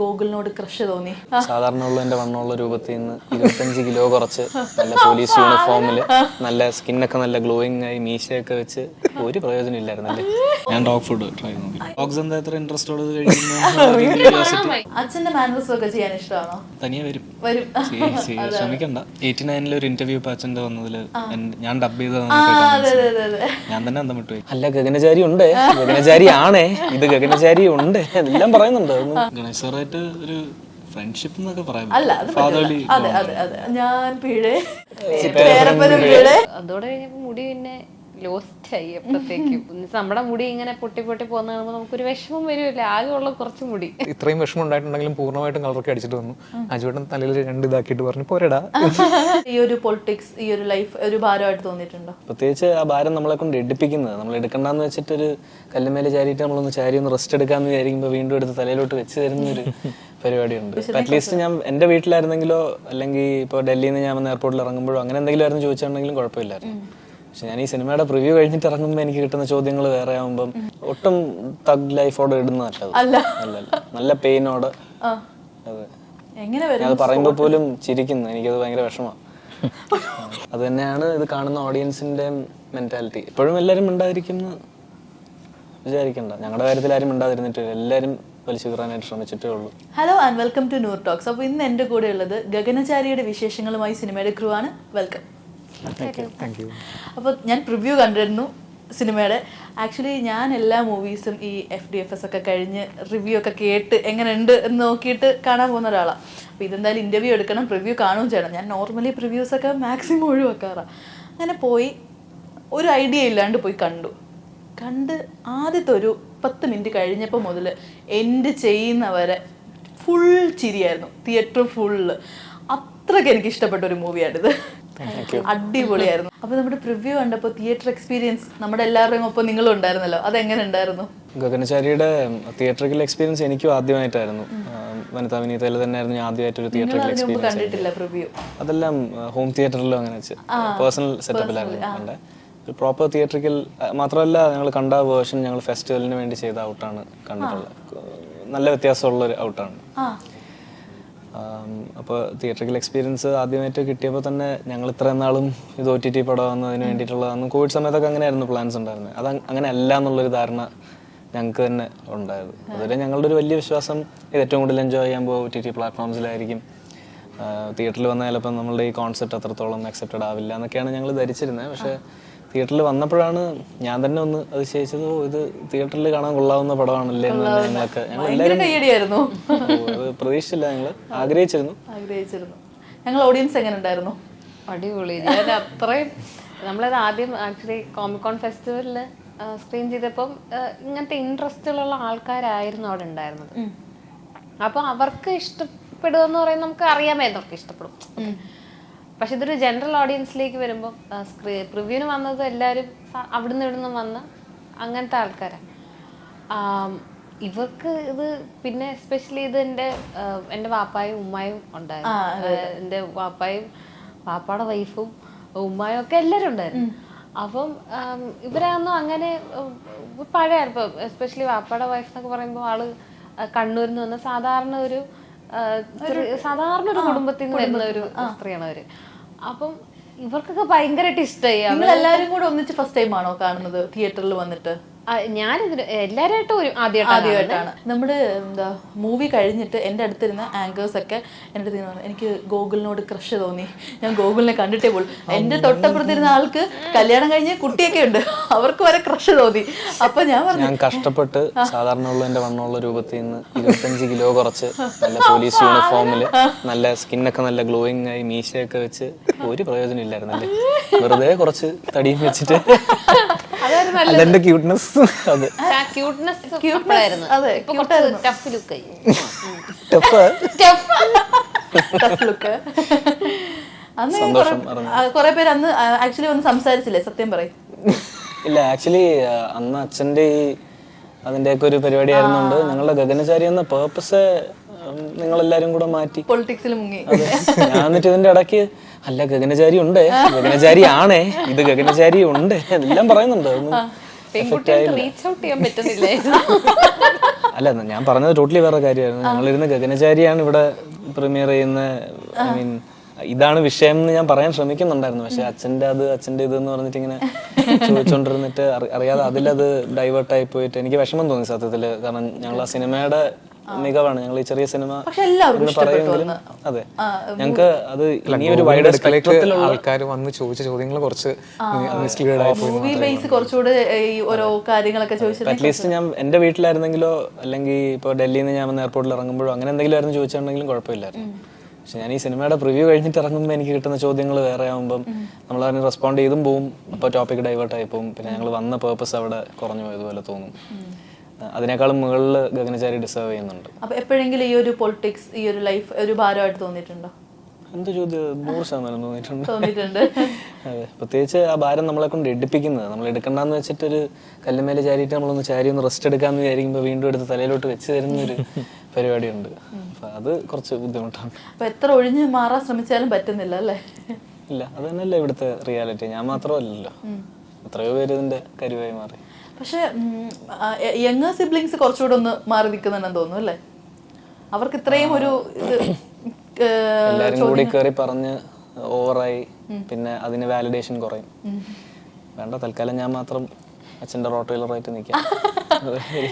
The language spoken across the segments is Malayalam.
ഗോകുലിനോട് ക്രഷ് തോന്നി. സാധാരണ ഉള്ളതിന്റെ വണ്ണമുള്ള രൂപത്തിൽ നിന്ന് ഇരുപത്തഞ്ച് കിലോ കുറച്ച് നല്ല പോലീസ് യൂണിഫോമിൽ നല്ല സ്കിന്നൊക്കെ നല്ല ഗ്ലോയിങ് ആയി മീശയൊക്കെ വെച്ച് ഒരു പ്രയോജനം ഇല്ലായിരുന്നല്ലേ ഞാൻ ഡോഗ് ഫുഡ് ട്രൈ ഡോഗ്സ് എന്താ എത്ര ഇൻട്രസ്റ്റ് ഉള്ളത് അച്ഛന്റെ മാനേഴ്സ് ഒക്കെ ചെയ്യാൻ ഇഷ്ടമാണോ? തനിയെ വരും. വരും. ശ്രമിക്കണ്ട. എയ്റ്റി നയനിൽ ഒരു ഇന്റർവ്യൂ ഇപ്പൊ അച്ഛന്റെ വന്നതിൽ ഞാൻ ഡബ് ചെയ്ത ഞാൻ തന്നെ അന്തം വിട്ടു അല്ല ഗഗനചാരി ഉണ്ട്. ഗഗനചാരി ആണേ ഇത് ഗഗനചാരി ഉണ്ട് എല്ലാം പറയുന്നുണ്ട്. ഗണേശ് സാറായിട്ട് ഒരു ഫ്രണ്ട്ഷിപ്പ് എന്നൊക്കെ പറയാം അല്ല അത് ഫാദർലി അതെ അതെ അതെ. ഞാൻ പീഴേ പേരപ്പനും പീഴേ അതോടെ കഴിഞ്ഞപ്പോ മുടി പിന്നെ ലോസ്റ്റ് ആയി അപ്പോഴത്തേക്കും നമ്മുടെ മുടി ഇങ്ങനെ പൊട്ടി പൊട്ടി പോകുന്ന കാണുമ്പോൾ നമുക്കൊരു വിഷമം വരുമല്ലേ ആകെ ഉള്ള കുറച്ച് മുടി. ഇത്രയും വിഷമം ഉണ്ടായിട്ടുണ്ടെങ്കിലും പൂർണമായിട്ടും കളറൊക്കെ അടിച്ചിട്ട് വന്നു. അജുവേട്ടൻ തലയിൽ രണ്ട് ഇതാക്കിയിട്ട് പറഞ്ഞു പോരടാ. ഈ ഒരു പൊളിറ്റിക്സ് ഈ ഒരു ലൈഫ് ഒരു ഭാരമായിട്ട് തോന്നിയിട്ടുണ്ടോ? പ്രത്യേകിച്ച് ആ ഭാരം നമ്മളെ കൊണ്ട് എടുപ്പിക്കുന്നത്. നമ്മൾ എടുക്കണ്ടെന്ന് വെച്ചിട്ടൊരു കല്ലുമേലെ ചാരിയിട്ട് നമ്മളൊന്ന് ചാരി ഒന്ന് റെസ്റ്റ് എടുക്കാന്ന് വിചാരിക്കുമ്പോൾ വീണ്ടും എടുത്ത് തലയിലോട്ട് വെച്ച് തരുന്ന ഒരു പരിപാടിയുണ്ട്. അറ്റ്ലീസ്റ്റ് ഞാൻ എന്റെ വീട്ടിലായിരുന്നെങ്കിലോ അല്ലെങ്കിൽ ഇപ്പോൾ ഡൽഹിയിൽ നിന്ന് ഞാൻ വന്ന് എയർപോർട്ടിൽ ഇറങ്ങുമ്പോഴോ അങ്ങനെ എന്തെങ്കിലും ആയിരുന്നു ചോദിച്ചിട്ടുണ്ടെങ്കിലും കുഴപ്പമില്ലായിരുന്നു. പക്ഷെ ഞാൻ ഈ സിനിമയുടെ പ്രിവ്യൂ കഴിഞ്ഞിട്ട് ഇറങ്ങുമ്പോൾ എനിക്ക് കിട്ടുന്ന ചോദ്യങ്ങൾ വേറെ ആകുമ്പം ഒട്ടും തഗ് ലൈഫോടെ അത്. അല്ല. നല്ല പെയിനോട് അതെ. പറയുമ്പോൾ പോലും ചിരിക്കുന്നു. എനിക്കത് ഭയങ്കര വിഷമമാണ് അത് തന്നെയാണ് ഇത് കാണുന്ന ഓഡിയൻസിന്റെ മെന്റാലിറ്റി എപ്പോഴും എല്ലാരും മിണ്ടാതിരിക്കുന്നു വിചാരിക്കണ്ട. ഞങ്ങളുടെ കാര്യത്തിൽ ആരും ഉണ്ടായിരുന്നിട്ടില്ല എല്ലാവരും വലിച്ചു കീറാനായിട്ട് ശ്രമിച്ചിട്ടേ ഉള്ളൂ. Hello and welcome to Noor talks അപ്പോൾ ഇന്ന് എന്റെ കൂടെ ഉള്ളത് ഗഗനചാരിയുടെ വിശേഷങ്ങളുമായി സിനിമയുടെ ക്രൂ ആണ്. വെൽക്കം അപ്പോൾ ഞാൻ പ്രിവ്യൂ കണ്ടിരുന്നു സിനിമയുടെ. ആക്ച്വലി ഞാൻ എല്ലാ മൂവീസും ഈ എഫ് ഡി എഫ് എസ് ഒക്കെ കഴിഞ്ഞ് റിവ്യൂ ഒക്കെ കേട്ട് എങ്ങനെയുണ്ട് എന്ന് നോക്കിയിട്ട് കാണാൻ പോകുന്ന ഒരാളാണ് അപ്പോൾ ഇതെന്തായാലും ഇന്റർവ്യൂ എടുക്കണം പ്രിവ്യൂ കാണുകയും ചെയ്യണം. ഞാൻ നോർമലി പ്രിവ്യൂസ് ഒക്കെ മാക്സിമം ഒഴിവാക്കാറാണ് അങ്ങനെ പോയി ഒരു ഐഡിയ ഇല്ലാണ്ട് പോയി കണ്ടു. കണ്ട് ആദ്യത്തെ ഒരു പത്ത് മിനിറ്റ് കഴിഞ്ഞപ്പോൾ മുതൽ എൻഡ് ചെയ്യുന്നവരെ ഫുൾ ചിരിയായിരുന്നു. തിയേറ്റർ ഫുള്ള് അത്രയ്ക്ക് എനിക്ക് ഇഷ്ടപ്പെട്ട ഒരു മൂവിയാണിത് അടിപൊളിയായിരുന്നു. അപ്പൊ നമ്മുടെ പ്രിവ്യൂ കണ്ടപ്പോൾ തിയേറ്റർ എക്സ്പീരിയൻസ് നമ്മുടെ എല്ലാവരുടെയും ഒപ്പം നിങ്ങളും ഉണ്ടായിരുന്നല്ലോ അതെങ്ങനെ ഉണ്ടായിരുന്നു? ഗഗനചാരിയുടെ തിയേറ്ററിക്കൽ എക്സ്പീരിയൻസ് എനിക്കും ആദ്യമായിട്ടായിരുന്നു. വനിതാ വിനീതയിൽ തന്നെയായിരുന്നു ഞാൻ ആദ്യമായിട്ട് ഒരു തിയേറ്ററിക്കൽ എക്സ്പീരിയൻസ് കണ്ടിട്ടില്ല പ്രിവ്യൂ അതെല്ലാം ഹോം തിയേറ്ററിലും അങ്ങനെ വെച്ച്. പേഴ്സണൽ സെറ്റപ്പിലായിരുന്നു കണ്ടത് ഒരു പ്രോപ്പർ തിയേറ്ററിക്കൽ മാത്രമല്ല ഞങ്ങൾ കണ്ട വേർഷൻ ഞങ്ങൾ ഫെസ്റ്റിവലിന് വേണ്ടി ചെയ്ത ഔട്ടാണ് കണ്ടിട്ടുള്ളത്. നല്ല വ്യത്യാസമുള്ള ഒരു ഔട്ടാണ് ആ. അപ്പോൾ തിയേറ്ററിക്കൽ എക്സ്പീരിയൻസ് ആദ്യമായിട്ട് കിട്ടിയപ്പോൾ തന്നെ ഞങ്ങൾ ഇത്രയും നാളും ഇത് ഒ ടി ടി പടമാകുന്നതിന് വേണ്ടിയിട്ടുള്ളതാണ് കോവിഡ് സമയത്തൊക്കെ അങ്ങനെയായിരുന്നു പ്ലാൻസ് ഉണ്ടായിരുന്നത് അത് അങ്- അങ്ങനെ അല്ല എന്നുള്ളൊരു ധാരണ ഞങ്ങൾക്ക് തന്നെ ഉണ്ടായത്. അതുവരെ ഞങ്ങളുടെ ഒരു വലിയ വിശ്വാസം ഇത് ഏറ്റവും കൂടുതൽ എൻജോയ് ചെയ്യാൻ പോകും ഒ ടി ടി പ്ലാറ്റ്ഫോംസിലായിരിക്കും തിയേറ്ററിൽ വന്നാൽ ചിലപ്പോൾ നമ്മളുടെ ഈ കോൺസെപ്റ്റ് അത്രത്തോളം അക്സെപ്റ്റഡ് ആവില്ല എന്നൊക്കെയാണ് ഞങ്ങൾ ധരിച്ചിരുന്നത് പക്ഷേ തിയേറ്ററിൽ വന്നപ്പോഴാണ് ഞാൻ തന്നെ ഒന്ന് അതിശയിച്ചത് ഓ ഇത് തിയേറ്ററിൽ കാണാൻ കൊള്ളാവുന്ന പടമാണല്ലേ? എന്ന് ഞങ്ങളൊക്കെ ഞങ്ങൾ അത് പ്രതീക്ഷിച്ചില്ല ഞങ്ങൾ. ആഗ്രഹിച്ചിരുന്നു. ആഗ്രഹിച്ചിരുന്നു. ഞങ്ങൾ ഓഡിയൻസ് എങ്ങനെ ഉണ്ടായിരുന്നു? അടിപൊളി. ഞാൻ അത്രയും നമ്മളത് ആദ്യം ആക്ച്വലി കോമിക്കോൺ ഫെസ്റ്റിവലിൽ സ്ക്രീൻ ചെയ്തപ്പം ഇങ്ങനത്തെ ഇൻട്രസ്റ്റുള്ള ആൾക്കാരായിരുന്നു അവിടെ ഉണ്ടായിരുന്നത്. അപ്പോൾ അവർക്ക് ഇഷ്ടപ്പെടുക എന്ന് പറയുന്നത് നമുക്ക് അറിയാമായിരുന്നു അവർക്ക് ഇഷ്ടപ്പെടും. പക്ഷെ ഇതൊരു ജനറൽ ഓഡിയൻസിലേക്ക് വരുമ്പോൾ പ്രിവ്യൂവിന് വന്നത് എല്ലാവരും അവിടുന്ന് ഇവിടുന്ന് വന്ന് അങ്ങനത്തെ ആൾക്കാരാണ് ഇവർക്ക് ഇത് പിന്നെ എസ്പെഷ്യലി ഇത് എന്റെ എന്റെ വാപ്പായും ഉമ്മായും ഉണ്ടായിരുന്നു. എന്റെ വാപ്പായും വാപ്പാടെ വൈഫും ഉമ്മായും ഒക്കെ എല്ലാവരും ഉണ്ടായിരുന്നു. അപ്പം ഇവരാണെന്നും അങ്ങനെ പഴയ ഇപ്പം എസ്പെഷ്യലി വാപ്പാടെ വൈഫ് എന്നൊക്കെ പറയുമ്പോൾ ആൾ കണ്ണൂരിൽ നിന്ന് വന്ന സാധാരണ ഒരു സാധാരണ ഒരു കുടുംബത്തിൽ നിന്ന് വരുന്ന ഒരു സ്ത്രീയാണ് അവർ. അപ്പം ഇവർക്കൊക്കെ ഭയങ്കരമായിട്ട് ഇഷ്ടമായി നിങ്ങൾ എല്ലാവരും കൂടെ ഒന്നിച്ച് ഫസ്റ്റ് ടൈം ആണോ കാണുന്നത്? തിയേറ്ററിൽ വന്നിട്ട്? ഞാനിതിന് എല്ലാവരായിട്ടും ഒരു ആദ്യമായിട്ടാണ് നമ്മുടെ എന്താ മൂവി കഴിഞ്ഞിട്ട് എന്റെ അടുത്തിരുന്ന ആങ്കേഴ്സ് ഒക്കെ എന്റെ അടുത്ത് പറഞ്ഞു, എനിക്ക് ഗോകുലിനോട് ക്രഷ് തോന്നി. ഞാൻ ഗോകുലിനെ കണ്ടിട്ടേ പോലും എന്റെ തൊട്ടപ്പുറത്തിരുന്ന ആൾക്ക് കല്യാണം കഴിഞ്ഞ കുട്ടിയൊക്കെ ഉണ്ട്. അവർക്ക് വരെ ക്രഷ് തോന്നി. അപ്പൊ ഞാൻ പറഞ്ഞു ഞാൻ കഷ്ടപ്പെട്ട് സാധാരണ ഉള്ളതിന്റെ വണ്ണമുള്ള രൂപത്തിൽ നിന്ന് ഇരുപത്തഞ്ച് കിലോ കുറച്ച് നല്ല പോലീസ് യൂണിഫോമിൽ നല്ല സ്കിന്നൊക്കെ നല്ല ഗ്ലോയിങ് ആയി മീശയൊക്കെ വെച്ച് ഒരു പ്രയോജനം ഇല്ലായിരുന്നല്ലേ വെറുതെ കുറച്ച് തടിയും വെച്ചിട്ട് അതെന്റെ ക്യൂട്ട്നെസ് അതെ. ക്യൂട്ട്നെസ് ക്യൂട്ടായിരുന്നു അതെ, ഇപ്പൊ കുറച്ച് ടഫ് ടഫ് look. അന്ന് കുറെ പേര് അന്ന് ആക്ച്വലി ഒന്ന് സംസാരിച്ചില്ലേ? സത്യം പറയും. ഇല്ല ആക്ച്വലി അന്ന് അച്ഛന്റെ ഈ അതിന്റെയൊക്കെ ഒരു പരിപാടി ആയിരുന്നുണ്ട് ഞങ്ങളുടെ ഗഗനചാരി എന്ന പേർപ്പസ് നിങ്ങളെല്ലാരും കൂടെ മാറ്റി. പൊളിറ്റിക്സിൽ മുങ്ങി. ഞാൻ എന്നിട്ട് ഇതിന്റെ ഇടയ്ക്ക് അല്ല ഗഗനചാരി ഉണ്ട്. ഗഗനചാരി ആണേ ഇത് ഗഗനചാരി ഉണ്ട്. എല്ലാം പറയുന്നുണ്ട്. അല്ല ഞാൻ പറഞ്ഞത് ടോട്ടലി വേറെ കാര്യമായിരുന്നു. ഞങ്ങളിരുന്ന് ഗഗനചാരിയാണ് ഇവിടെ പ്രീമിയർ ചെയ്യുന്ന ഐ മീൻ ഇതാണ് വിഷയം എന്ന് ഞാൻ പറയാൻ ശ്രമിക്കുന്നുണ്ടായിരുന്നു. പക്ഷെ അച്ഛന്റെ അത് അച്ഛന്റെ ഇത് എന്ന് പറഞ്ഞിട്ട് ഇങ്ങനെ ചോദിച്ചോണ്ടിരുന്നിട്ട് അറി- അറിയാതെ അതിലത് ഡൈവേർട്ട് ആയി പോയിട്ട് എനിക്ക് വിഷമം തോന്നി സത്യത്തിൽ. കാരണം ഞങ്ങൾ ആ സിനിമയുടെ മികവാണ്. ഞങ്ങൾ ഈ ചെറിയ സിനിമ എന്ന് പറയുമെങ്കിലും അതെ. ഞങ്ങൾക്ക് അത് ഇനി ഒരു വൈഡ് ആൾക്കാർ വന്ന് ചോദിച്ച ചോദ്യങ്ങൾ കുറച്ച് മൂവി ബേസ് കുറച്ചുകൂടെ ഈ ഓരോ കാര്യങ്ങളൊക്കെ ചോദിച്ചിട്ട് അറ്റ്ലീസ്റ്റ് ഞാൻ എന്റെ വീട്ടിലായിരുന്നെങ്കിലോ അല്ലെങ്കിൽ ഇപ്പൊ ഡൽഹിയിൽ നിന്ന് ഞാൻ വന്ന് എയർപോർട്ടിൽ ഇറങ്ങുമ്പോഴോ അങ്ങനെ എന്തെങ്കിലും ആയിരുന്നു ചോദിച്ചിട്ടുണ്ടെങ്കിലും കുഴപ്പമില്ലായിരുന്നു. പക്ഷെ ഞാൻ ഈ സിനിമയുടെ പ്രിവ്യൂ കഴിഞ്ഞിട്ട് ഇറങ്ങുമ്പോൾ എനിക്ക് കിട്ടുന്ന ചോദ്യങ്ങൾ വേറെ ആകുമ്പം നമ്മൾ അതിന് റെസ്പോണ്ട് ചെയ്തും പോവും. അപ്പോൾ ടോപ്പിക് ഡൈവേർട്ട് ആയി പോവും. പിന്നെ ഞങ്ങൾ വന്ന പേർപ്പസ് അവിടെ കുറഞ്ഞു പോയതുപോലെ തോന്നും. അതിനേക്കാളും മുകളിൽ ഗഗനചാരി ഡിസേർവ് ചെയ്യുന്നുണ്ട്. അപ്പൊ എപ്പോഴെങ്കിലും ഈ ഒരു പൊളിറ്റിക്സ് ഈ ഒരു ലൈഫ് ഒരു ഭാരമായിട്ട് തോന്നിയിട്ടുണ്ടോ? എന്ത് ചോദ്യം നൂറ് ശതമാനം തോന്നിയിട്ടുണ്ട്. തോന്നിയിട്ടുണ്ട്. അതെ. പ്രത്യേകിച്ച് ആ ഭാരം നമ്മളെ കൊണ്ട് എടുപ്പിക്കുന്നത്. നമ്മൾ എടുക്കണ്ടെന്ന് വെച്ചിട്ടൊരു കല്ലുമേലെ ചാരിയിട്ട് നമ്മളൊന്ന് ചാരി ഒന്ന് റെസ്റ്റ് എടുക്കാന്ന് വിചാരിക്കുമ്പോൾ വീണ്ടും എടുത്ത് തലയിലോട്ട് വെച്ച് തരുന്നൊരു പരിപാടിയുണ്ട്. അപ്പൊ അത് കുറച്ച് ബുദ്ധിമുട്ടാണ്. അപ്പൊ എത്ര ഒഴിഞ്ഞ് മാറാൻ ശ്രമിച്ചാലും പറ്റുന്നില്ല അല്ലേ? ഇല്ല അത് തന്നെയല്ലേ ഇവിടുത്തെ റിയാലിറ്റി ഞാൻ മാത്രമല്ലല്ലോ. എത്രയോ പേര് ഇതിന്റെ കരുവായി മാറി. പക്ഷെ യങ് സിബ്ലിങ്സ് കുറച്ചുകൂടെ ഒന്ന് മാറി നിൽക്കുന്നുണ്ടെന്ന് തോന്നുന്നു അല്ലേ? അവർക്ക് ഇത്രയും ഒരു എല്ലാരും കൂടി കയറി പറഞ്ഞ് ഓവറായി പിന്നെ അതിന് വാലിഡേഷൻ കുറയും. വേണ്ട തൽക്കാലം ഞാൻ മാത്രം അച്ഛന്റെ റോട്ടോയിലറായിട്ട് നിൽക്കാം.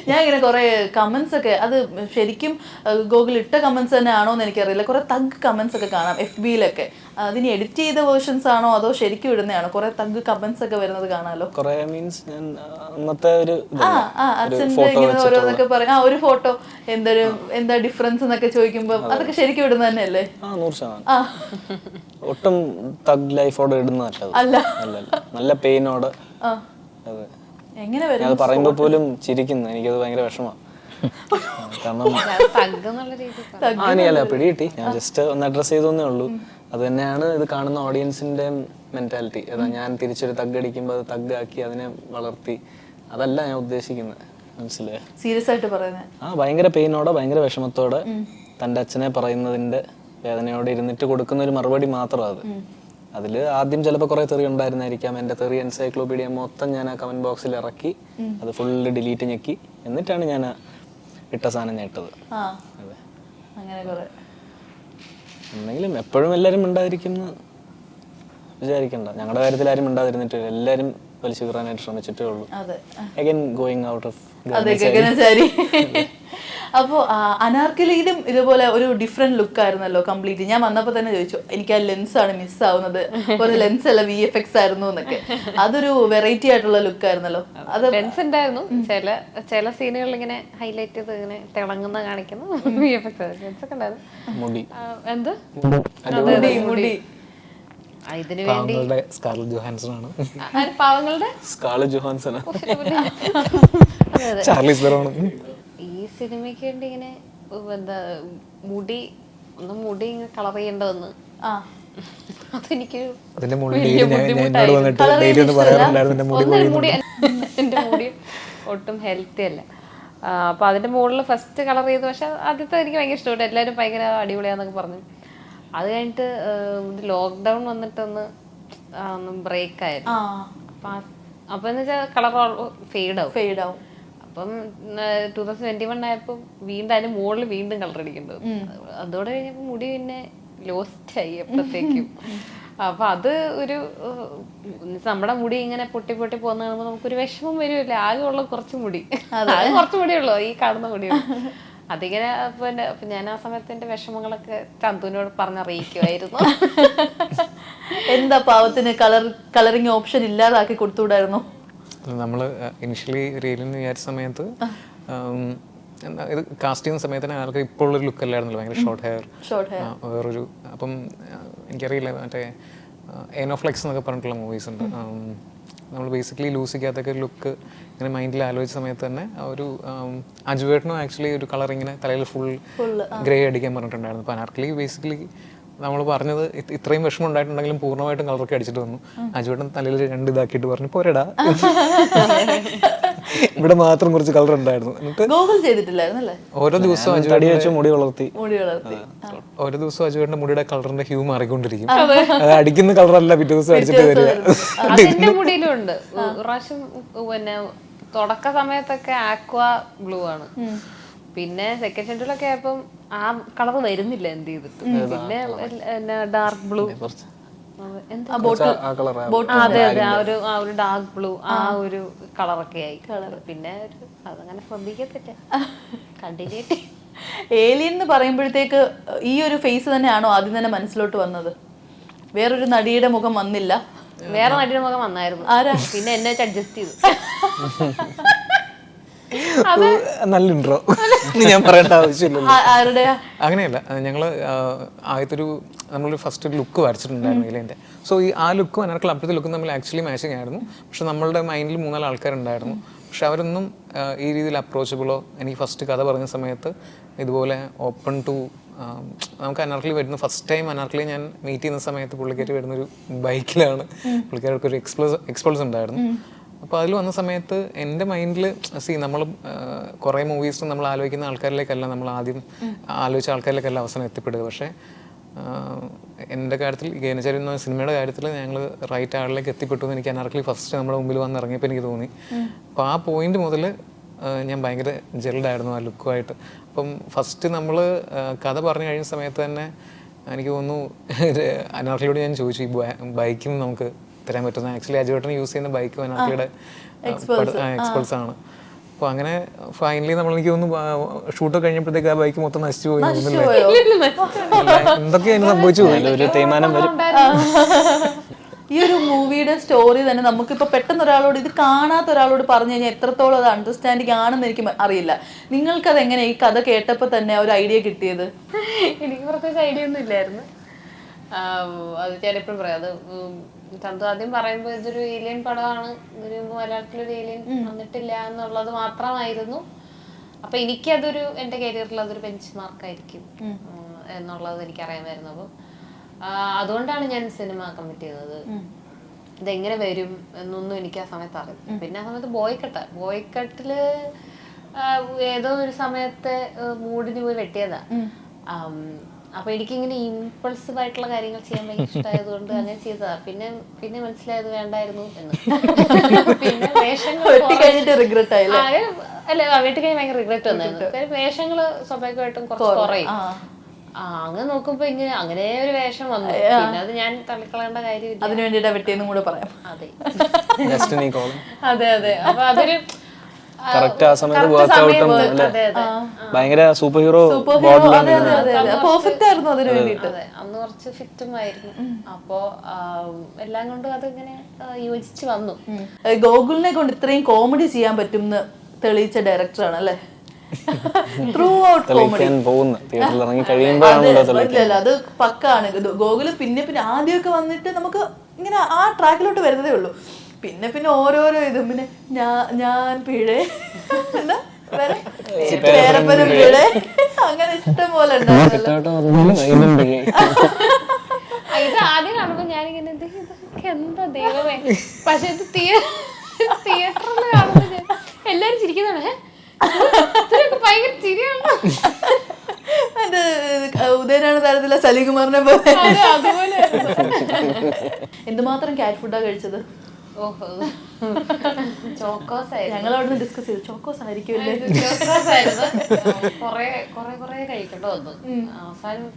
ഞാൻ ഇങ്ങനെ കുറെ കമന്റ്സ് ഒക്കെ അത് ശരിക്കും ഗൂഗിൾ ഇട്ട കമന്റ്സ് തന്നെ ആണോ എന്ന് എനിക്കറിയില്ല. കുറെ തഗ് കമന്റ്സ് ഒക്കെ കാണാം എഫ് ബിയിലൊക്കെ അതിന് എഡിറ്റ് ചെയ്ത വേർഷൻസ് ആണോ അതോ ശരിക്കും ഇടുന്നതാണോ? കുറെ തഗ് കമന്റ്സ് ഒക്കെ വരുന്നത് കാണാലോ. കൊറേ മീൻസ് ഞാൻ അന്നത്തെ ഒരു ആ ആ അച്ഛന്റെ ഇങ്ങനെ ഓരോന്നൊക്കെ പറയും. ആ ഒരു ഫോട്ടോ എന്തൊരു എന്താ ഡിഫറൻസ് എന്നൊക്കെ ചോദിക്കുമ്പോൾ അതൊക്കെ ശരിക്കും ഇടുന്ന തന്നെയല്ലേ? ആ നൂറ് ശതമാനം. ആ. ഒട്ടും തഗ് ലൈഫോടെ ഇടുന്നതല്ല അല്ല. നല്ല പെയിനോടെ അതെ. എങ്ങനെ വരും? അത് പറയുമ്പോൾ പോലും ചിരിക്കുന്നു. എനിക്കത് ഭയങ്കര വിഷമമാണ് കാരണം അല്ല പിടി കിട്ടി ഞാൻ ജസ്റ്റ് ഒന്ന് അഡ്രസ് ചെയ്തേ ഉള്ളൂ. അത് തന്നെയാണ് ഇത് കാണുന്ന ഓഡിയൻസിന്റെ മെന്റാലിറ്റി അതാ ഞാൻ തിരിച്ചൊരു തഗ് അടിക്കുമ്പോൾ അത് തഗ്ഗാക്കി ആക്കി അതിനെ വളർത്തി. അതല്ല ഞാൻ ഉദ്ദേശിക്കുന്നത്. മനസ്സിലായോ? സീരിയസ് ആയിട്ട് പറയുന്നത് ആ ഭയങ്കര പെയിനോടെ ഭയങ്കര വിഷമത്തോടെ തന്റെ അച്ഛനെ പറയുന്നതിന്റെ വേദനയോടെ ഇരുന്നിട്ട് കൊടുക്കുന്ന ഒരു മറുപടി മാത്രമാണ് അത്. അതിൽ ആദ്യം ചിലപ്പോൾ കുറെ തെറി ഉണ്ടായിരുന്നായിരിക്കാം. എന്റെ തെറി എൻസൈക്ലോപീഡിയ മൊത്തം ഞാൻ ആ കമന്റ് ബോക്സിൽ ഇറക്കി അത് ഫുള്ള് ഡിലീറ്റ് ഞെക്കി എന്നിട്ടാണ് ഞാൻ ഇട്ട സാധനം ഞെട്ടത് എന്തെങ്കിലും എപ്പോഴും എല്ലാവരും ഉണ്ടായിരിക്കും വിചാരിക്കണ്ട. ഞങ്ങളുടെ കാര്യത്തിൽ ആരും ഉണ്ടാതിരുന്നിട്ടില്ല എല്ലാവരും വലിച്ചു കീറാനായിട്ട് ശ്രമിച്ചിട്ടേ ഉള്ളൂ. അഗൈൻ ഗോയിങ് ഔട്ട് ഓഫ് അതെ ഗഗനചാരി അപ്പോ അനാർക്കലിയിലും ഇതുപോലെ ഒരു ഡിഫറെന്റ് ലുക്ക് ആയിരുന്നല്ലോ കംപ്ലീറ്റ് ഞാൻ വന്നപ്പോൾ തന്നെ ചോദിച്ചു എനിക്ക് ആ ലെൻസ് ആണ് മിസ് ആവുന്നത്. ഒരു ലെൻസ് അല്ല വി എഫ് എക്സ് ആയിരുന്നു എന്നൊക്കെ. അതൊരു വെറൈറ്റി ആയിട്ടുള്ള ലുക്ക് ആയിരുന്നല്ലോ. അത് ലെൻസ് ഉണ്ടായിരുന്നു. ചില ചില സീനുകളിൽ ഇങ്ങനെ ഹൈലൈറ്റ് ചെയ്ത് ഇങ്ങനെ തിളങ്ങുന്ന കാണിക്കുന്നു. വി എഫ് എക്സ് ലെൻസ് ഒക്കെ ഉണ്ടായിരുന്നു. മുടി. എന്ത്? മുടി. മുടി ആ, ഇതിന് വേണ്ടി സ്കാർലറ്റ് ജോഹാൻസൺ ആണ് പാവങ്ങളുടെ? ജോഹാൻസൺ ചാർലീസ് സിനിമയ്ക്ക് വേണ്ടി ഇങ്ങനെ എന്താ മുടി ഒന്ന് മുടി ഇങ്ങനെ കളർ ചെയ്യേണ്ടതെന്ന്. ആ. അതെനിക്ക് അതിന്റെ മുടി ഞാൻ ഞാൻ എന്നോട് വന്നിട്ട് ഡെയിലി ഒന്ന് പറയാറുണ്ടായിരുന്നു എന്റെ മുടി മുടി എന്റെ മുടി ഒട്ടും ഹെൽത്തി അല്ല. അപ്പൊ അതിന്റെ മുകളിൽ ഫസ്റ്റ് കളർ ചെയ്തു. പക്ഷെ ആദ്യത്തെ എനിക്ക് ഭയങ്കര ഇഷ്ടപ്പെട്ടു. എല്ലാവരും ഭയങ്കര അടിപൊളിയാന്നൊക്കെ പറഞ്ഞു. അത് കഴിഞ്ഞിട്ട് ലോക്ക്ഡൗൺ വന്നിട്ടൊന്ന് ഒന്ന് ബ്രേക്ക് ആയിരുന്നു. അപ്പൊ അപ്പൊ എന്ന് വെച്ചാൽ കളർ ഫെയ്ഡ് ആവും. ഫെയ്ഡ് ആവും. അപ്പം ടൂ തൗസൻഡ് ട്വന്റി വൺ ആയപ്പോൾ വീണ്ടും അതിന് മുകളിൽ വീണ്ടും കളർ അടിക്കേണ്ടത് അതോടെ കഴിഞ്ഞപ്പോൾ മുടി പിന്നെ ലോസ്റ്റ് ആയി എപ്പോഴത്തേക്കും അപ്പൊ അത് ഒരു നമ്മുടെ മുടി ഇങ്ങനെ പൊട്ടി പൊട്ടി പോകുന്ന കാണുമ്പോൾ നമുക്കൊരു വിഷമം വരുമല്ലേ ആകെ ഉള്ള കുറച്ച് മുടി. ആകെ കുറച്ച് മുടിയുള്ളൂ ഈ കാണുന്ന മുടി അതിങ്ങനെ പിന്നെ ഞാൻ ആ സമയത്ത് എന്റെ വിഷമങ്ങളൊക്കെ ചന്തുവിനോട് പറഞ്ഞറിയിക്കുമായിരുന്നു എന്താ പാവത്തിന് കളർ കളറിങ് ഓപ്ഷൻ ഇല്ലാതാക്കി കൊടുത്തുകൂടായിരുന്നു നമ്മൾ ഇനിഷ്യലി റീലിന് വിചാരിച്ച സമയത്ത് ഇത് കാസ്റ്റ് ചെയ്യുന്ന സമയത്ത് തന്നെ ആൾക്ക് ഇപ്പോൾ ഉള്ളൊരു ലുക്ക് അല്ലായിരുന്നല്ലോ ഭയങ്കര ഷോർട്ട് ഹെയർ വേറൊരു അപ്പം എനിക്കറിയില്ല മറ്റേ എനോഫ്ലെക്സ് എന്നൊക്കെ പറഞ്ഞിട്ടുള്ള മൂവീസ് ഉണ്ട്. നമ്മൾ ബേസിക്കലി ലൂസിക്കാത്തൊക്കെ ഒരു ലുക്ക് ഇങ്ങനെ മൈൻഡിൽ ആലോചിച്ച സമയത്ത് തന്നെ ഒരു അജുവേട്ടനും ആക്ച്വലി ഒരു കളർ ഇങ്ങനെ തലയിൽ ഫുൾ ഗ്രേ അടിക്കാൻ പറഞ്ഞിട്ടുണ്ടായിരുന്നു. അപ്പോൾ അനാർക്കലി ബേസിക്കലി നമ്മൾ പറഞ്ഞത് ഇത്രയും വിഷമം ഉണ്ടായിട്ടുണ്ടെങ്കിലും പൂർണമായിട്ടും കളറൊക്കെ അടിച്ചിട്ട് വന്നു. അജുവേട്ടൻ തലയിൽ രണ്ട് ഇതാക്കിയിട്ട് പറഞ്ഞു പോരടാ. ഇവിടെ മാത്രം കുറച്ച് കളർ ഉണ്ടായിരുന്നു. എന്നിട്ട് ഓരോ ദിവസവും അജു തടി വെച്ച് മുടി വളർത്തി. മുടി വളർത്തി. ഓരോ ദിവസവും അജുവേട്ടന്റെ മുടിയുടെ കളറിന്റെ ഹ്യൂ മാറിക്കൊണ്ടിരിക്കും. അത്. അടിക്കുന്ന കളറല്ല പിറ്റേ ദിവസം അടിച്ചിട്ട് വരിക. അതെന്റെ മുടിയിലും ഉണ്ട്. ഒരു പിന്നെ തുടക്ക സമയത്തൊക്കെ ആക്വ ബ്ലൂ ആണ്. പിന്നെ സെക്കൻഡ് ഷെഡ്യൂളൊക്കെ ആയപ്പം ആ കളർ വരുന്നില്ല എന്ത് ചെയ്തിട്ട്. പിന്നെ ഡാർക്ക് ബ്ലൂ എന്താ ആ കളർ ആ, അതെ അതെ ആ ഒരു ആ ഒരു ഡാർക്ക് ബ്ലൂ ആ ഒരു കളറൊക്കെ ആയി. പിന്നെ ഒരു അതങ്ങനെ ശ്രദ്ധിക്കത്തില്ല. കണ്ടിന്യൂട്ടി ഏലിയൻ എന്ന് പറയുമ്പോഴത്തേക്ക് ഈ ഒരു ഫേസ് തന്നെയാണോ ആദ്യം തന്നെ മനസ്സിലോട്ട് വന്നത്? വേറൊരു നടിയുടെ മുഖം വന്നില്ല. വേറെ നടിയുടെ മുഖം വന്നായിരുന്നു. ആരാ? പിന്നെ എന്നെ വെച്ച് അഡ്ജസ്റ്റ് ചെയ്തു. നല്ല ഇൻട്രോ ഞാൻ പറയേണ്ട ആവശ്യമില്ല അങ്ങനെയല്ല ഞങ്ങൾ ആദ്യത്തെ ഒരു നമ്മളൊരു ഫസ്റ്റ് ഒരു ലുക്ക് വരച്ചിട്ടുണ്ടായിരുന്നു ഇതിന്റെ സോ ഈ ആ ലുക്കും അനർ അപ്പോഴത്തെ ലുക്കും നമ്മൾ ആക്ച്വലി മാച്ചിങ് ആയിരുന്നു. പക്ഷെ നമ്മളുടെ മൈൻഡിൽ മൂന്നാൽ ആൾക്കാരുണ്ടായിരുന്നു. പക്ഷെ അവരൊന്നും ഈ രീതിയിൽ അപ്രോച്ചബിളോ എനിക്ക് ഫസ്റ്റ് കഥ പറഞ്ഞ സമയത്ത് ഇതുപോലെ ഓപ്പൺ ടു നമുക്ക് അനാർക്കലി വരുന്ന ഫസ്റ്റ് ടൈം അനാർക്കലി ഞാൻ മീറ്റ് ചെയ്യുന്ന സമയത്ത് പുള്ളിക്കാരി വരുന്നൊരു ബൈക്കിലാണ് പുള്ളിക്കാർക്ക് ഒരു എക്സ്പ്ലോസ് എക്സ്പ്ലോസ് ഉണ്ടായിരുന്നു. അപ്പോൾ അതിൽ വന്ന സമയത്ത് എന്റെ മൈൻഡിൽ സി നമ്മൾ കുറേ മൂവീസ് നമ്മൾ ആലോചിക്കുന്ന ആൾക്കാരിലേക്കല്ല നമ്മൾ ആദ്യം ആലോചിച്ച ആൾക്കാരിലേക്കല്ല അവസാനം എത്തിപ്പെടുക. പക്ഷേ എന്റെ കാര്യത്തിൽ ഗേനചാരി എന്ന സിനിമയുടെ കാര്യത്തിൽ ഞങ്ങൾ റൈറ്റ് ആളിലേക്ക് എത്തിപ്പെട്ടു എന്ന് എനിക്ക് അനാർക്കലി ഫസ്റ്റ് നമ്മുടെ മുമ്പിൽ വന്ന് ഇറങ്ങിയപ്പോൾ എനിക്ക് തോന്നി. അപ്പോൾ ആ പോയിന്റ് മുതൽ ഞാൻ ഭയങ്കര ജെൽഡായിരുന്നു ആ ലുക്കുമായിട്ട് അപ്പം ഫസ്റ്റ് നമ്മൾ കഥ പറഞ്ഞു കഴിഞ്ഞ സമയത്ത് തന്നെ എനിക്ക് തോന്നുന്നു അനാർക്കലിയോട് ഞാൻ ചോദിച്ചു ഈ ബൈക്കും നമുക്ക് തരാൻ പറ്റുന്ന ആക്ച്വലി അജുവേട്ടൻ യൂസ് ചെയ്യുന്ന ബൈക്ക് വയനാട്ടിയുടെ എക്സ്പേർട്സ് ആണ്. അപ്പോൾ അങ്ങനെ ഫൈനലി നമ്മൾ എനിക്ക് ഒന്ന് ഷൂട്ട് കഴിഞ്ഞപ്പോഴത്തേക്ക് ആ ബൈക്ക് മൊത്തം നശിച്ചു പോയി? എന്തൊക്കെയാണ് സംഭവിച്ചു പോയി. ഒരു തേയ്മാനം വരും. ഈ ഒരു മൂവിയുടെ സ്റ്റോറി തന്നെ നമുക്കിപ്പോൾ പെട്ടെന്ന് ഒരാളോട് ഇത് കാണാത്ത ഒരാളോട് പറഞ്ഞു കഴിഞ്ഞാൽ എത്രത്തോളം അത് അണ്ടർസ്റ്റാൻഡിങ് ആണെന്ന് എനിക്ക് അറിയില്ല. നിങ്ങൾക്കത് എങ്ങനെ ഈ കഥ കേട്ടപ്പോൾ തന്നെ ഒരു ഐഡിയ കിട്ടിയത്? എനിക്ക് പ്രത്യേകിച്ച് ഐഡിയ ഒന്നും ഇല്ലായിരുന്നു. അത് ഞാനെപ്പോഴും പറയാം. അത് ചന്തു ആദ്യം പറയുമ്പോൾ ഇതൊരു ഏലിയൻ പടമാണ്. ഇതിന് മുമ്പ് മലയാളത്തിലൊരു ഏലിയൻ വന്നിട്ടില്ല എന്നുള്ളത് മാത്രമായിരുന്നു. അപ്പൊ എനിക്കതൊരു എന്റെ കരിയറിൽ അതൊരു ബെഞ്ച് മാർക്കായിരിക്കും എന്നുള്ളത് എനിക്കറിയാമായിരുന്നു. അപ്പം അതുകൊണ്ടാണ് ഞാൻ സിനിമ കമ്മിറ്റ് ചെയ്തത്. ഇതെങ്ങനെ വരും എന്നൊന്നും എനിക്ക് ആ സമയത്ത് അറിയില്ല. പിന്നെ ആ സമയത്ത് ബോയ്ക്കട്ട. ബോയ്ക്കട്ടിൽ ഏതോ ഒരു സമയത്തെ മൂഡിന് പോയി വെട്ടിയതാ. അപ്പൊ എനിക്കിങ്ങനെ ഇമ്പൾസീവ് ആയിട്ടുള്ള കാര്യങ്ങൾ ചെയ്യാൻ ഭയങ്കര ഇഷ്ടമായത് കൊണ്ട് അങ്ങനെ ചെയ്തതാ. പിന്നെ പിന്നെ മനസ്സിലായത് വേണ്ടായിരുന്നു എന്ന്. പിന്നെ വേഷങ്ങൾ അല്ല? വീട്ടിൽ കഴിഞ്ഞ് ഭയങ്കര റിഗ്രറ്റ് വന്നായിരുന്നു വേഷങ്ങൾ വേഷങ്ങൾ സ്വാഭാവികമായിട്ടും കുറച്ച് കുറയും. ആ. അങ്ങനെ നോക്കുമ്പോ ഇങ്ങനെ അങ്ങനെ ഒരു വേഷം വന്നു. പിന്നെ അത് ഞാൻ തള്ളിക്കളയേണ്ട കാര്യം അതിനു വേണ്ടിയിട്ടാ വെട്ടിയെന്നും കൂടെ പറയാം. അതെ. അതെ അതെ. അപ്പൊ അതൊരു കറക്റ്റ് ആ സമയത്ത് correct വർക്ക് സമയം ഔട്ടും work- അല്ലേ? അതെ അതെ. ഭയങ്കര സൂപ്പർ ഹീറോ പെർഫെക്റ്റ് ആയിരുന്നു അതിന് വേണ്ടിട്ട് അന്ന് കുറച്ച് ഫിറ്റും ആയിരുന്നു അപ്പോ എല്ലാം കൊണ്ടും അതിങ്ങനെ യോജിച്ച് വന്നു. ഗോകുലിനെ കൊണ്ട് ഇത്രയും കോമഡി ചെയ്യാൻ പറ്റും എന്ന് തെളിയിച്ച ഡയറക്ടറാണ് അല്ലേ? അത്. പക്കാണ്. ഇത് ഗോകുൽ പിന്നെ പിന്നെ ആദ്യമൊക്കെ വന്നിട്ട് നമുക്ക് ഇങ്ങനെ ആ ട്രാക്കിലോട്ട് വരുന്നതേ ഉള്ളൂ. പിന്നെ പിന്നെ ഓരോരോ ഇതും. പിന്നെ ഞാൻ ഞാൻ പിഴ? പേരപ്പനും പിഴ. അങ്ങനെ ഇഷ്ടം പോലെ ഇത് ആദ്യം കാണുമ്പോ ഞാനിങ്ങനെ എന്താ ദൈവമേ? പക്ഷെ ഇത് തിയേറ്ററിൽ കാണുമ്പോ എല്ലാരും ചിരിക്കുന്നതാണ്. "ഏ? ഇതിനൊക്കെ ഭയങ്കര ചിരിയാണ് അത് ഉദയനാണ് താരത്തില്ല സലികുമാറിനെ പോലെ. അതെ, അതുപോലെ. എന്തുമാത്രം ക്യാറ്റ് ഫുഡാ കഴിച്ചത്? ഓഹോ. ചോക്കോസ് ആയിരുന്നു. ഞങ്ങൾ അവിടെ നിന്ന് ഡിസ്കസ് ചെയ്തു. ചോക്കോസ് ആയിരിക്കുമല്ലേ? ചോക്കോസ് ആയിരുന്നു. കൊറേ കൊറേ കൊറേ കഴിക്കേണ്ട വന്നു അവസാനം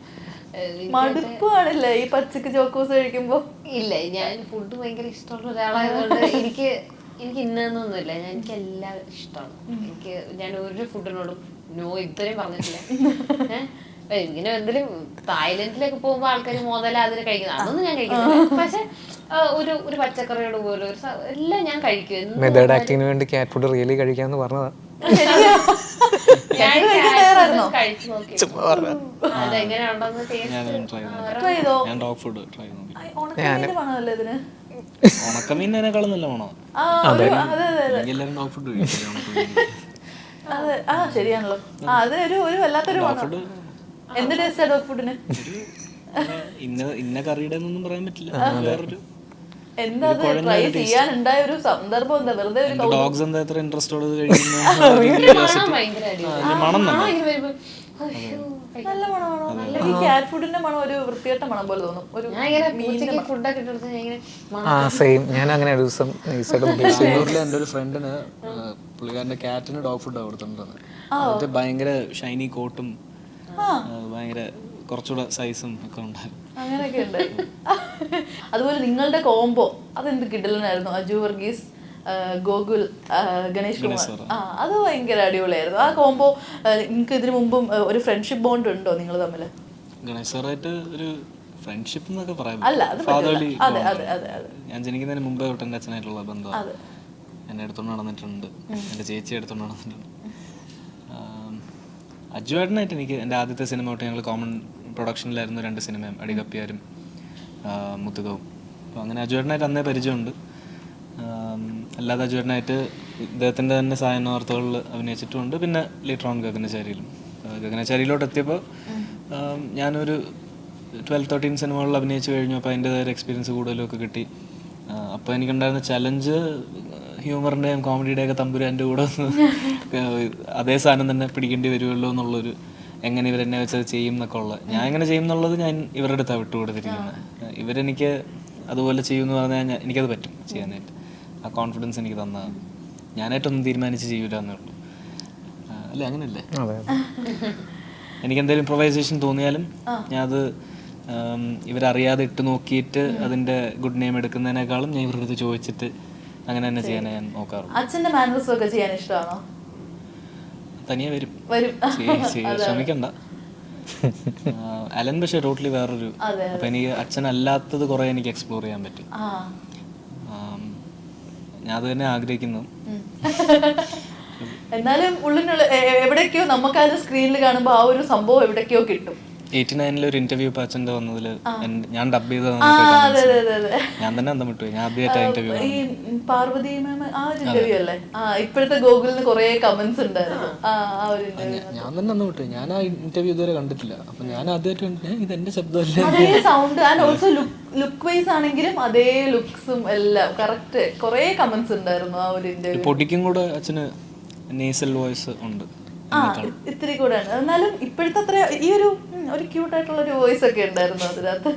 മടുപ്പാണല്ലേ ഈ പച്ചക്ക് ചോക്കോസ് കഴിക്കുമ്പോ? ഇല്ല ഞാൻ ഫുഡ് ഭയങ്കര ഇഷ്ടമുള്ള ഒരാളായതുകൊണ്ട് എനിക്ക് എനിക്ക് ഇന്നൊന്നുമില്ല ഞാൻ എനിക്ക് എല്ലാം ഇഷ്ടമാണ്. എനിക്ക് ഞാൻ ഒരു ഫുഡിനോടും നോ ഇത്രയും പറഞ്ഞിട്ടില്ല. ഇങ്ങനെ എന്തെങ്കിലും തായ്ലൻഡിലൊക്കെ പോകുമ്പോൾ ആൾക്കാർ മോതല അതിന് കഴിക്കുന്നത് അതൊന്നും ഞാൻ കഴിക്കുന്നില്ല. പക്ഷെ ഒരു ഒരു പച്ചക്കറിയോട് പോലും ഒരു എല്ലാം ഞാൻ കഴിക്കും. എന്ത് മെത്തേഡ് ആക്ടിങ്ങിന് വേണ്ടി ക്യാറ്റ് ഫുഡ് റിയലി കഴിക്കാന്ന് പറഞ്ഞതാ. ഞാൻ തയ്യാറായിരുന്നോ? കഴിച്ചു നോക്കി. അതെങ്ങനെയുണ്ടെന്ന് ടേസ്റ്റ് ട്രൈ ചെയ്തോ. ഞാൻ ഡോഗ് ഫുഡ് നല്ല മണോ എല്ലാവരും ഡോഗ് കഴിക്കും. അതെ. ആ ശരിയാണല്ലോ. ആ അത് ഒരു ഒരു വല്ലാത്തൊരു മണം. എന്ത് ടേസ്റ്റാ ഡോഗ് ഫുഡിന് ഇന്ന ഇന്ന കറിയുടെ ഒന്നും പറയാൻ പറ്റില്ല. വേറൊരു എന്താ ട്രൈ ചെയ്യാനുണ്ടായ ഒരു സന്ദർഭം എന്താ? വെറുതെ ഒരു ഡോഗ്സ് എന്താ എത്ര ഇൻട്രസ്റ്റോട് മണം നല്ല മണമാണോ? നല്ല ഈ ക്യാറ്റ് ഫുഡിന്റെ മണം ഒരു വൃത്തികെട്ട മണം പോലെ തോന്നും. ഒരു ആ സെയിം ഞാൻ അങ്ങനെ ഒരു ദിവസം എന്റെ ഒരു ഫ്രണ്ടിന് പുള്ളിക്കാരന്റെ ക്യാറ്റിന് ഡോഗ് ഫുഡാണ് കൊടുത്തിട്ടുള്ളത് എന്നിട്ട് ഭയങ്കര ഷൈനി കോട്ടും ഭയങ്കര കുറച്ചുകൂടെ സൈസും ഒക്കെ ഉണ്ടായിരുന്നു അങ്ങനെയൊക്കെ ഉണ്ട് അതുപോലെ നിങ്ങളുടെ കോംബോ അതെന്ത് കിടലനായിരുന്നു? അജു വർഗീസ് ഗോകുൽ ഗണേഷ് കുമാർ. ആ അത് ഭയങ്കര അടിപൊളിയായിരുന്നു. ആ കോംബോ നിങ്ങൾക്ക് ഇതിനു മുമ്പും ഒരു ഫ്രണ്ട്ഷിപ്പ് ബോണ്ട് ഉണ്ടോ നിങ്ങൾ തമ്മിൽ ഗണേഷ് സാറായിട്ട് ഒരു ഫ്രണ്ട്ഷിപ്പ് എന്നൊക്കെ പറയാം അല്ല, ഫാദർലി അതെ, അതെ, അതെ, അതെ. ഞാൻ ജനിക്കുന്നതിന് മുമ്പേ തൊട്ട് എന്റെ അച്ഛനായിട്ടുള്ള ബന്ധം. എന്നെ എടുത്തോണ്ട് നടന്നിട്ടുണ്ട്. എന്റെ ചേച്ചി എടുത്തോണ്ട് നടന്നിട്ടുണ്ട്. അജുവേട്ടനായിട്ട് എനിക്ക് എന്റെ ആദ്യത്തെ സിനിമ തൊട്ട് ഞങ്ങൾ കോമൺ പ്രൊഡക്ഷനിലായിരുന്നു രണ്ട് സിനിമയും അടികപ്പിയാരും മുത്തുകവും. അപ്പോൾ അങ്ങനെ അജുവേട്ടനായിട്ട് അന്നേ പരിചയമുണ്ട്. അല്ലാതെ അജുവേട്ടനായിട്ട് ഇദ്ദേഹത്തിന്റെ തന്നെ സായന വാർത്തകളിൽ അഭിനയിച്ചിട്ടുമുണ്ട്. പിന്നെ ലീറ്റർ ഓൺ ഗഗനചാരിയിലും. ഗഗനചാരിയിലോട്ട് എത്തിയപ്പോൾ ഞാനൊരു ട്വൽവ് തേർട്ടീൻ സിനിമകളിൽ അഭിനയിച്ച് കഴിഞ്ഞു. അപ്പോൾ അതിന്റെതായ എക്സ്പീരിയൻസ് കൂടുതലൊക്കെ കിട്ടി. അപ്പോൾ എനിക്കുണ്ടായിരുന്ന ചലഞ്ച് ഹ്യൂമറിന്റെയും കോമഡിയുടെയൊക്കെ തമ്പുരാന്റെ കൂടെ അതേ സാധനം തന്നെ പിടിക്കേണ്ടി വരുമല്ലോ എന്നുള്ളൊരു എങ്ങനെ ഇവരെന്നെ വെച്ചത് ചെയ്യും എന്നൊക്കെ ഉള്ളത് ഞാൻ എങ്ങനെ ചെയ്യും എന്നുള്ളത് ഞാൻ ഇവരുടെ അടുത്താണ് വിട്ടുകൊടുത്തിരിക്കുന്നത്. ഇവരെനിക്ക് അതുപോലെ ചെയ്യുമെന്ന് പറഞ്ഞാൽ എനിക്കത് പറ്റും ചെയ്യാനായിട്ട്. ആ കോൺഫിഡൻസ് എനിക്ക് തന്നതാണ് ഞാനായിട്ടൊന്നും തീരുമാനിച്ച് ചെയ്യൂല എന്നേ ഉള്ളൂ. അല്ലേ? അങ്ങനല്ലേ അതെ എനിക്ക് എന്തെങ്കിലും ഇംപ്രൊവൈസേഷൻ തോന്നിയാലും ഞാൻ അത് ഇവരറിയാതെ ഇട്ട് നോക്കിയിട്ട് അതിന്റെ ഗുഡ് നെയിം എടുക്കുന്നതിനേക്കാളും ഞാൻ ഇവരുടെ അടുത്ത് ചോദിച്ചിട്ട് അങ്ങനെ തന്നെ ചെയ്യാൻ ഞാൻ നോക്കാറുള്ളൂ. അച്ഛന്റെ മാനറിസം ഒക്കെ ചെയ്യാൻ ഇഷ്ടമാണോ? തനിയെ വരും. വരും. ശ്രമിക്കണ്ട അലൻ പക്ഷേ ടോട്ടലി വേറൊരു അപ്പൊ എനിക്ക് അച്ഛനല്ലാത്തത് കുറെ എനിക്ക് എക്സ്പ്ലോർ ചെയ്യാൻ പറ്റും. ഞാൻ അത് തന്നെ ആഗ്രഹിക്കുന്നു. എന്നാലും ഉള്ളിനുള്ള എവിടേക്കോ നമുക്കത് സ്ക്രീനിൽ കാണുമ്പോൾ ആ ഒരു സംഭവം എവിടേക്കോ കിട്ടും. എയ്റ്റി നയനിൽ ഒരു ഇന്റർവ്യൂ പാച്ചന്റെ വന്നതിൽ ഞാൻ ഡബ് ചെയ്ത ഞാൻ തന്നെ അന്തം വിട്ടു ഞാൻ ആദ്യമായിട്ട് ഇന്റർവ്യൂ ഈ പാർവതി മാം ആ ഒരു ഇന്റർവ്യൂ അല്ലേ? ആ ഇപ്പോഴത്തെ ഗൂഗിളിന് കുറെ കമന്റ്സ് ഉണ്ടായിരുന്നു. ആ. ഒരു ഞാൻ തന്നെ അന്ന് വിട്ടു. ഞാൻ ആ ഇന്റർവ്യൂ ഇതുവരെ കണ്ടിട്ടില്ല. അപ്പൊ ഞാൻ ആദ്യമായിട്ട് ഇത് എന്റെ ശബ്ദമല്ലേ അതേ sound and also look wise ആണെങ്കിലും അതേ ലുക്സും എല്ലാം. കറക്റ്റ് കുറെ കമന്റ്സ് ഉണ്ടായിരുന്നു ആ ഒരു ഇന്റർവ്യൂ പൊടിക്കും കൂടെ അച്ഛന് നേസൽ വോയിസ് ഉണ്ട്. ഇത്തിരി കൂടെ എന്നാലും ഇപ്പോഴത്തെ അത്ര ഈ ഒരു ഒരു ക്യൂട്ടായിട്ടുള്ള ഒരു വോയിസ് ഒക്കെ ഉണ്ടായിരുന്നു അതിനകത്ത്.